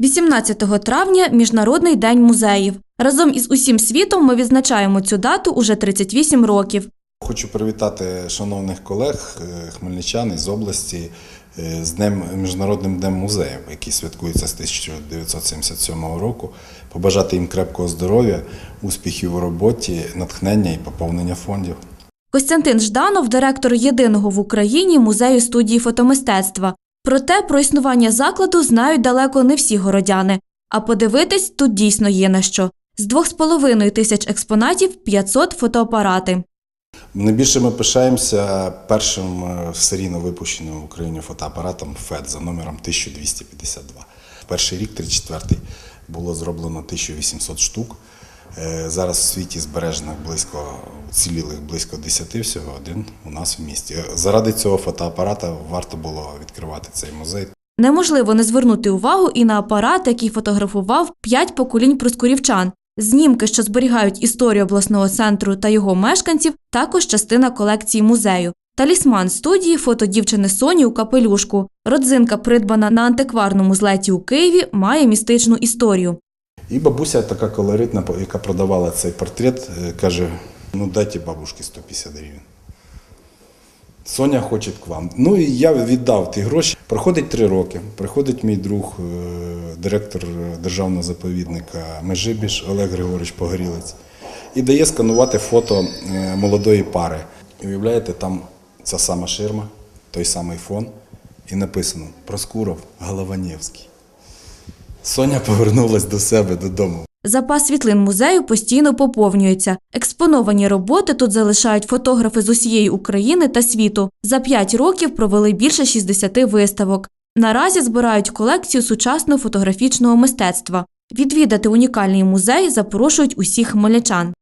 18 травня Міжнародний день музеїв. Разом із усім світом ми відзначаємо цю дату уже 38 років. Хочу привітати шановних колег е, хмельничан із області е, з Днем Міжнародним днем музеїв, який святкується з 1977 року. Побажати їм крепкого здоров'я, успіхів у роботі, натхнення і поповнення фондів. Костянтин Жданов, директор єдиного в Україні музею студії фотомистецтва. Проте про існування закладу знають далеко не всі городяни. А подивитись тут дійсно є на що. З 2,5 тисяч експонатів 500 фотоапарати. Найбільше ми пишаємося першим е, серійно випущеним в Україні фотоапаратом FED за номером 1252. Перший рік, 34-й, було зроблено 1800 штук. Е, Зараз в світі збережених близько цілілих близько 10 всього, один у нас в місті. Е, Заради цього фотоапарата варто було відкривати цей музей. Неможливо не звернути увагу і на апарат, який фотографував п'ять поколінь проскурівчан. Знімки, що зберігають історію обласного центру та його мешканців, також частина колекції музею. Талісман студії фото дівчини Соні у капелюшку. Родзинка, придбана на антикварному злеті у Києві, має містичну історію. І бабуся така колоритна, яка продавала цей портрет, е, каже: ну дайте бабушці 150 гривень. Соня хоче к вам. Ну і я віддав ті гроші. Проходить три роки. Приходить мій друг, е, директор державного заповідника Межибіж Олег Григорович Погорілець, і дає сканувати фото е, молодої пари. І уявляєте, там ця сама ширма, той самий фон, і написано Проскуров Голованєвський. Соня повернулась до себе додому. Запас світлин музею постійно поповнюється. Експоновані роботи тут залишають фотографи з усієї України та світу. За п'ять років провели більше 60 виставок. Наразі збирають колекцію сучасного фотографічного мистецтва. Відвідати унікальний музей запрошують усіх хмельничан.